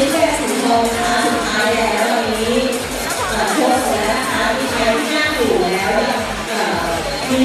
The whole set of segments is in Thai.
นี่แค่สีทองนะคะสุดท้ายแล้ววันนี้เอ่อโพสต์แล้วนะคะมีใครที่นั่งอยู่แล้วเอ่อมี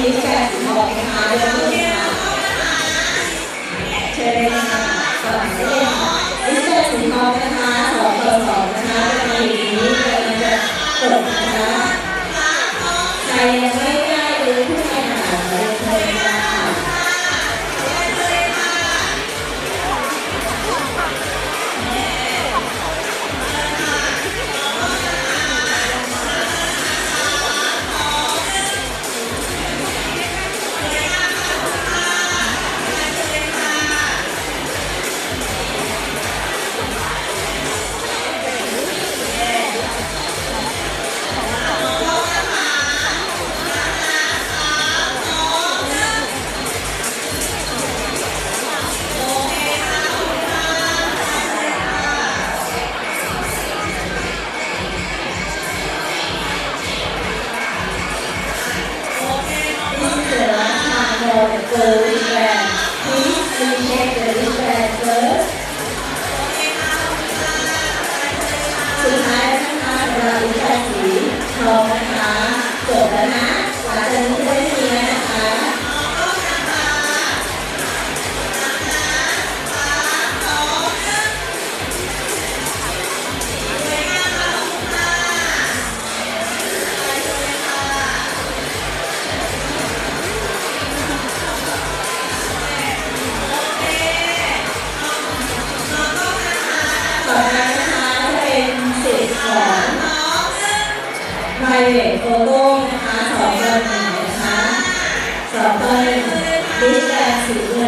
the river, please is the river. Private photo นะคะสองคนนะคะสองคนดิสแบนสีเงิน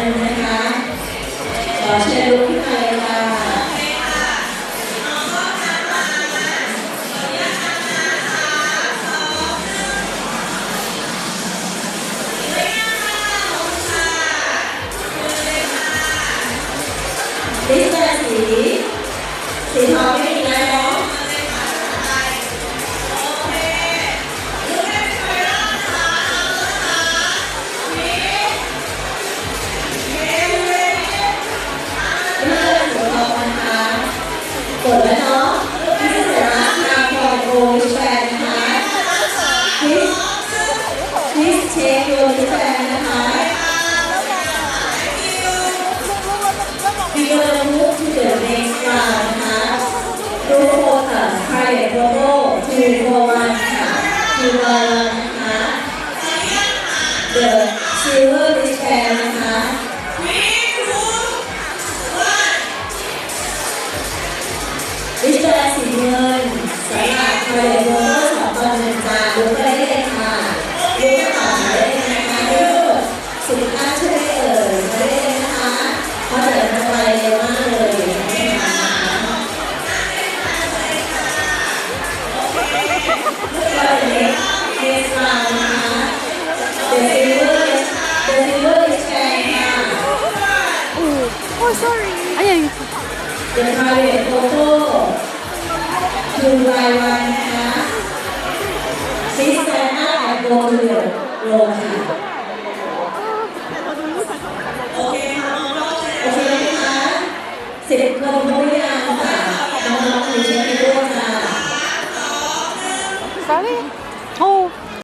ดแล้วเนาะพิเศษนะนาคอนโอแฟนนะคะพิสพิสเชคโอแฟนนะคะมีเบอร์มุกที่เกิดในกลางนะคะดูโฟกัสไพเรตโลโก้ทูโฟวันค่ะทูวันนะคะ The Silver Dish Pair วิจารณ์สีเงินสำหรับใครโมเตอร์สองตอนหนึ่งจานดูได้เลยค่ะดูต่อได้เลยนะคะดูสิบห้าช่วยเอ่ยมาได้เลยนะคะเพราะเดี๋ยวมันไปเร็วมากเลยนะคะก็เด็กเด็กเรานะคะเดซิเวอร์เดซิเวอร์ดิสแกนค่ะ Oh, sorry. Ayan. เดี๋ยวมา เรียนโฟโต้ทูรายวันนะคะซิสแตนน่าแอบโกเรียนโรงค่ะโอเคไหมคะเสิบคนรู้ยังค่ะน้องๆมีเช็คให้ด้วยค่ะ Sorry.